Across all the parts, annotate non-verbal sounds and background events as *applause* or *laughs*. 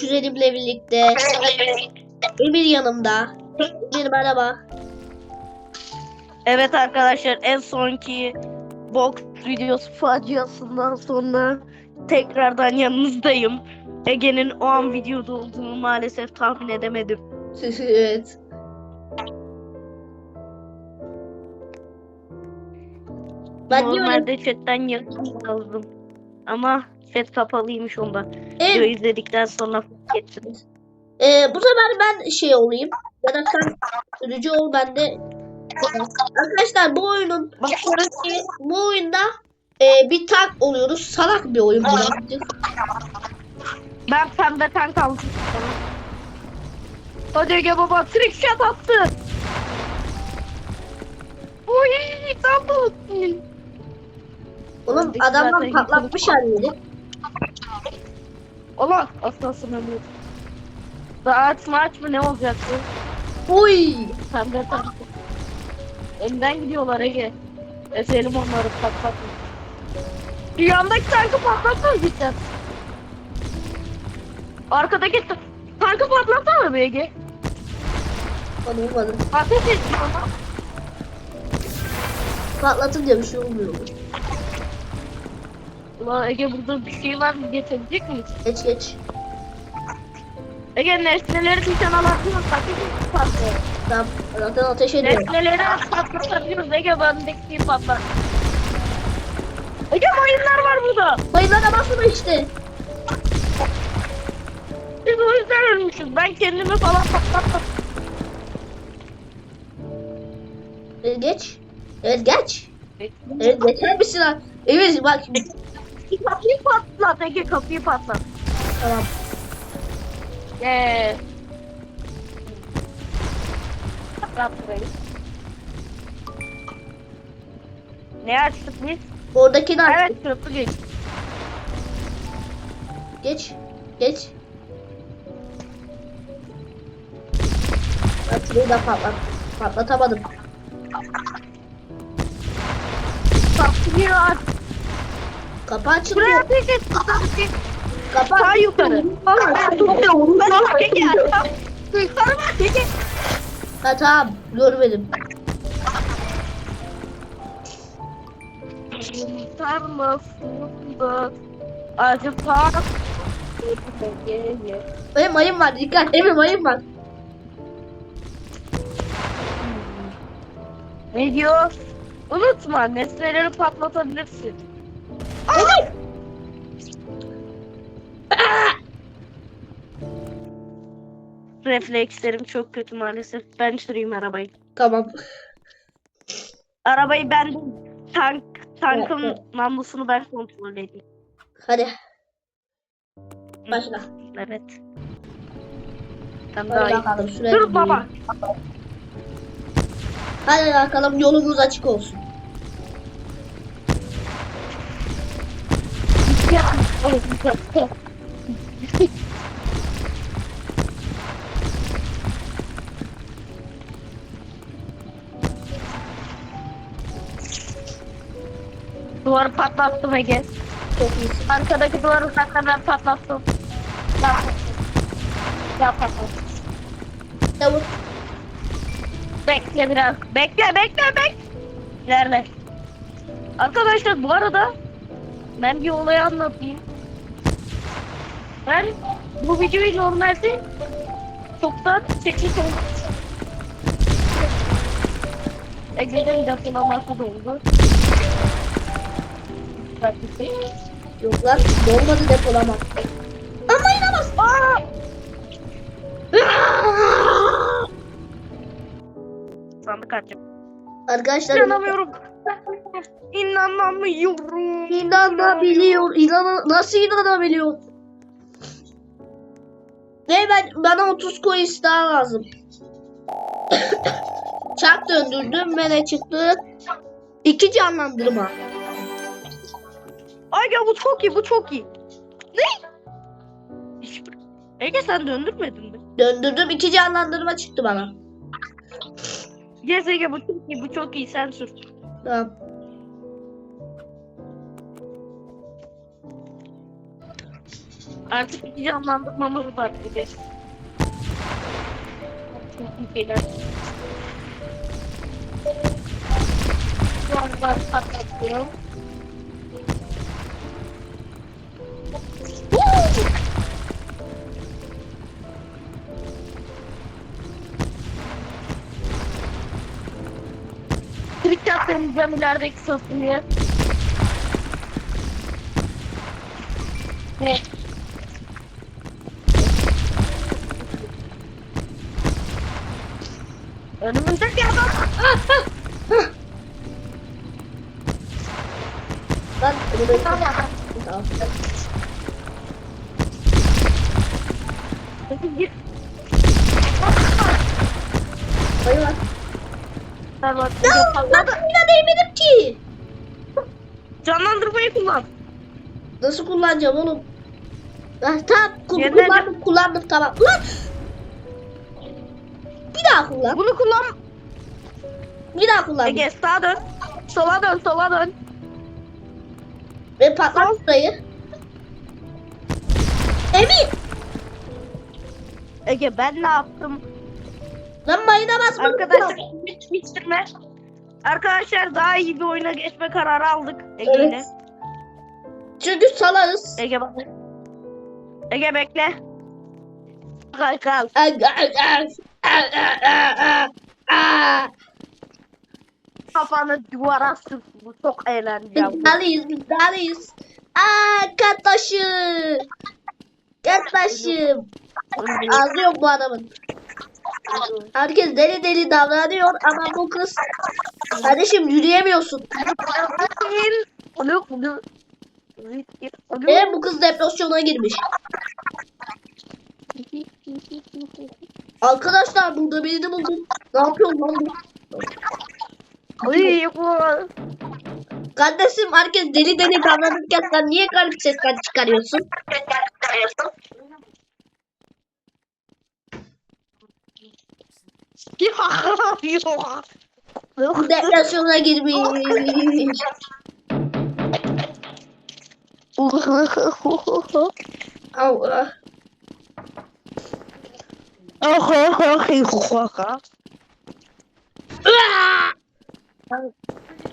kuzenimle birlikte. Emir yanımda. Emir merhaba. Evet arkadaşlar en sonki box videosu faciasından sonra tekrardan yanınızdayım. Ege'nin o an videoda olduğunu maalesef tahmin edemedim. *laughs* evet. Ben. Normalde chatten yazdım. Ama chat kapalıymış ondan. Video Evet, izledikten sonra fark ettim. e, bu sefer ben şey olayım. Da sen sürücü ol ben de. Arkadaşlar bu oyunun Bakıyoruz ki bu oyunda e, bir tank oluyoruz. Salak bir oyun bu. Ben pembe tank aldım. Hadi Ege baba trick shot attı. Uy tam. Oğlum zaten. patlatmış halleri. Allah aslasın ömür. Saat maç mı ne olacaktı? Oy! Pembe tank. Önden gidiyorlar Ege. Ezelim onları patlatma. Bir yandaki tankı patlatma cidden. Arkadaki ta- tankı patlatsana be Ege. Bana olmadı. Ateş etmiyor lan. Patlatınca bir şey olmuyor. Ulan Ege burada bir şey var mı getirecek miyiz? Geç geç. Ege nesneleri nişan alabiliyoruz. Ateş patlıyor. Tamam. Zaten ateş ediyor. Nesneleri patlatabiliyoruz. Ege bendeki patlar. Ege mayınlar var burada. Bayılara basma işte. Biz o yüzden ölmüşüz. Ben kendimi falan patlattım. Evet, geç. Evet geç. Evet geçer misin lan? Evet bak. Kapıyı patlat Ege kapıyı patlat. Tamam. Eee. Patlat burayı. Ne açtık biz? Oradakini aç. Evet köprü geç. Geç. Geç. Ben şurayı da patlat. Patlatamadım. Kapıyı aç. Kapı açılmıyor. ateş et. Kapı Sağ yukarı. Yukarı bak Ege. Ha tamam. Görmedim. Acı park. Ege. Benim mayım var. Dikkat. Emir mayım var. Ne diyor? Unutma nesneleri patlatabilirsin. Emir. Reflekslerim çok kötü maalesef. Ben süreyim arabayı. Tamam. Arabayı ben tank tankın Evet, namlusunu ben kontrol edeyim. Hadi. Başla. Evet. Tam daha Hadi iyi. bakalım. Şuraya Dur baba. Hadi bakalım yolumuz açık olsun. *laughs* Duvarı patlattım Ege. Çok. Arkadaki duvarı zaten ben patlattım. Ya Ya patlat. Tamam. Bekle biraz. Bekle bekle bekle. İlerle. Arkadaşlar bu arada ben bir olayı anlatayım. Ben bu videoyu normalde çoktan çekmiş oldum. Ege'den depolaması doldu. Bak bir şey. Yok lan. Dolmadı depolama. Ama bas. Aa! Sandık açacağım. Arkadaşlar İnanamıyorum. İnanamıyorum. İnanabiliyor. İnan nasıl inanabiliyor? Ne ben bana 30 coins daha lazım. *coughs* Çark döndürdüm ve ne çıktı? İki canlandırma. Ay ya bu çok iyi bu çok iyi. Ne? Ege sen döndürmedin mi? Döndürdüm iki canlandırma çıktı bana. Yes Ege bu çok iyi bu çok iyi sen sür. Tamam. Artık bir canlandırmamız var bir de. Şeyler. Şu an ben patlatıyorum. Trik yaptığımızda ilerideki sosunu. Ne? Önümüzdeki adam. Lan bunu Tamam. Tamam. Peki git. Hayır lan. Tamam. Lan yine değmedim ki. Canlandırmayı kullan. Nasıl kullanacağım oğlum? Ah, tamam kullandım kullandım tamam. Lan. Bir daha kullan. Bunu kullan. Bir daha kullan. Ege sağa dön. Sola dön, sola dön. Ve patlat burayı. Emin. Ege ben ne yaptım? Lan mayına basma. Arkadaşlar hiç bitirme. Arkadaşlar daha iyi bir oyuna geçme kararı aldık Ege ile. Evet. Çünkü salarız. Ege bak. Ege bekle. Kal kal. Aa, aa, aa, aa, aa, aa. Kafanı duvara sür. Bu çok eğlenceli. İddialıyız, iddialıyız. Aa, kat taşı. Kat taşım. Ağzı yok bu adamın. Herkes deli deli davranıyor ama bu kız... Kardeşim yürüyemiyorsun. Ee, bu kız depresyona girmiş. Arkadaşlar burada birini buldum. Ne yapıyorsun lan? Ay, bu. Kardeşim herkes deli deli davranırken sen niye garip sesler çıkarıyorsun? Depresyona girmiş. *laughs* Allah. Aa!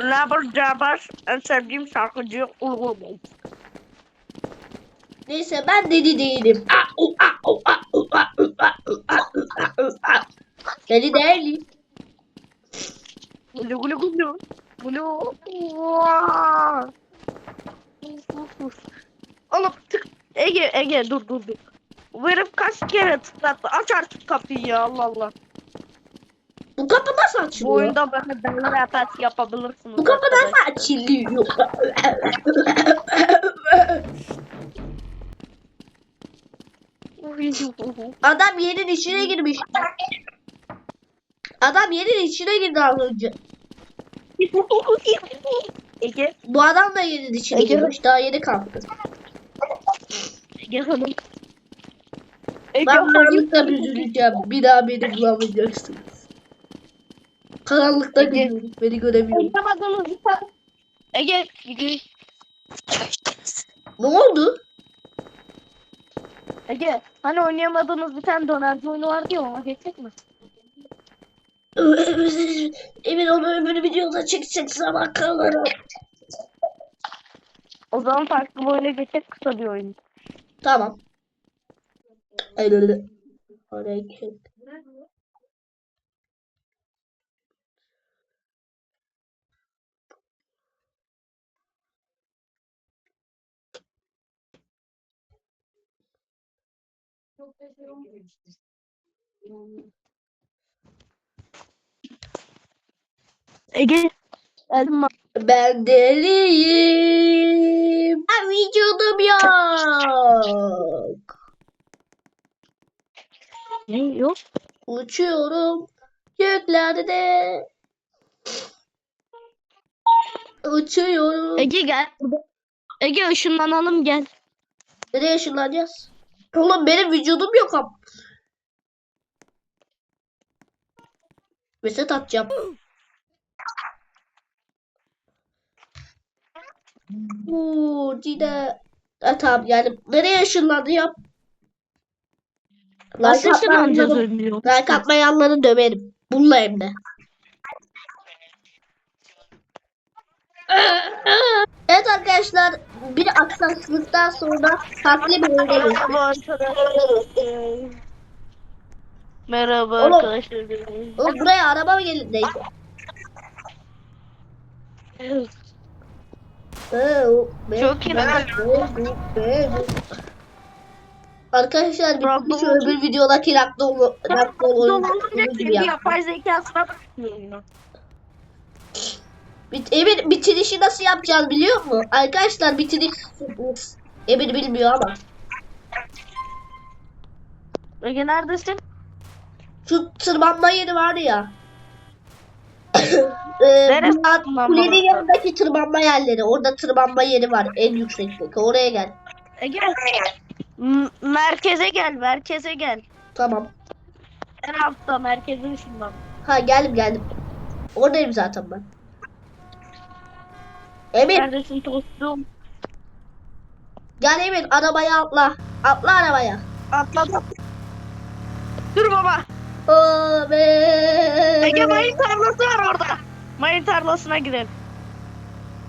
Labar Cabar en sevdiğim şarkıcı Ulgu Bey. Neyse ben deli değilim. Ah, uh, ah, uh, ah, uh, ah, uh, ah, uh, ah, uh, ah, uh, ah. Deli değilim. Gulu gulu gulu. Gulu. Oğlum tık. Ege Ege dur dur dur. Bu herif kaç kere tıklattı. Aç artık kapıyı ya Allah Allah. Bu kapı nasıl Bu açılıyor? oyunda böyle benimle atak yapabilirsiniz. Bu kapı nasıl açılıyor? Adam yerin içine girmiş. Adam yerin içine girdi az önce. Ege, Bu adam da yerin içine Ege. girmiş. Daha yeni kalktı. Ege hanım. Ege Ben karanlıkta üzüleceğim. Bir daha beni bulamayacaksınız. Karanlıkta gidiyorum. Beni göremiyorum. Ege, Ege. Ne oldu? Ege, hani oynayamadığınız bir tane dönerci oyunu vardı ya ona geçecek mi? *laughs* Emin onu öbür videoda çekecek zaman kalır. O zaman farklı bir oyuna geçecek kısa bir oyun. Tamam. Öyle. Hareket. Ege, bak. Ben deliyim. Ben vücudum yok. Ne yok? Uçuyorum göklerde. Uçuyorum. Ege gel. Ege ışınlanalım gel. Nereye ışınlanacağız? Oğlum benim vücudum yok ama. Reset atacağım. Oo, Cide. Ha, tamam yani nereye ışınlandı yap. Nasıl Like ışınlanacağız ölmüyor? like atmayanları döverim. Bununla hem de. Evet arkadaşlar bir aksaklıktan sonra farklı bir geçtik. Merhaba arkadaşlar. Merhaba Oğlum. arkadaşlar. Oğlum buraya araba mı geldi? Neyse. Çok iyi. Arkadaşlar bir şu öbür videodaki Rock'la Rock'la oyun oyun gibi yapay zekasına. Bit Emir bitirişi nasıl yapacağız biliyor musun? Arkadaşlar bitiriş Emir bilmiyor ama. Ege neredesin? Şu tırmanma yeri var ya. *coughs* ee, kulenin yanındaki tırmanma yerleri. Orada tırmanma yeri var en yüksekteki. Oraya gel. Ege. M- merkeze gel, merkeze gel. Tamam. En altta merkezin şundan. Ha geldim geldim. Oradayım zaten ben. Emir Neredesin tostum? gel Emir arabaya atla. Atla arabaya. Atladım. Dur baba. Oh, be. Ege mayın tarlası var orada. Mayın tarlasına gidelim.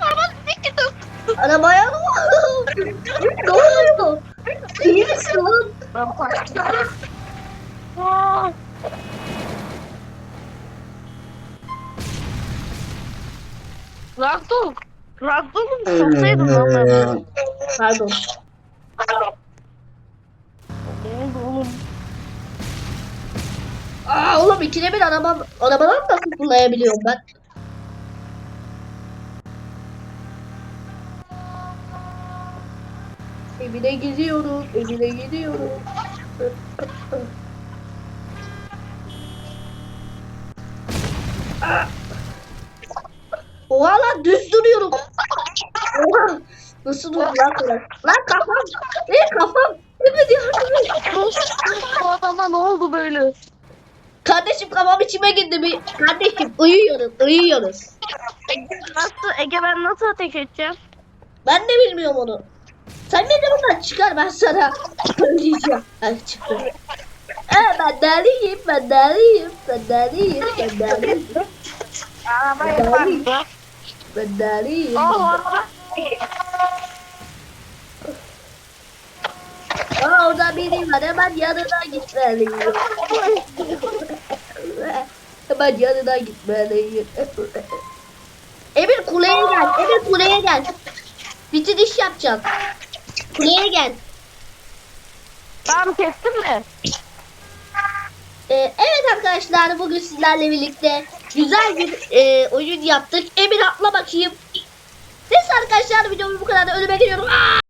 Aman ne gidiyor? Arabaya *laughs* ne oldu? İyi misin! Ragdoll. Ragdoll'u soksaydım lan ben. Pardon. Ne oldu oğlum? Aa oğlum ikide bir araba, arabadan nasıl kullanabiliyorum ben? Evine gidiyorum, evine gidiyorum. Aa! Oha lan düz duruyorum. Oha. Nasıl durdu lan kolay? Lan kafam. Ne kafam? Yardım et. Bu adama ne oldu böyle? Kardeşim kafam içime girdi bir. Kardeşim uyuyoruz, uyuyoruz. Nasıl Ege ben nasıl ateş edeceğim? Ben de bilmiyorum onu. Sen beni buradan çıkar ben sana söyleyeceğim. Ay çıktı. Ee, ben deliyim, ben deliyim, ben deliyim, ben deliyim, Araba yaparım. ben deliyim. Aa orada biri var hemen yanına gitmeliyim. hemen yanına gitmeliyim. Emir kuleye gel, Emir kuleye gel. Bitiriş yapacağım. Kuleye gel. Tamam kestin mi? Ee, evet arkadaşlar bugün sizlerle birlikte güzel bir e, oyun yaptık. Emir atla bakayım. Neyse arkadaşlar videomu bu kadar da ölüme geliyorum. Aa!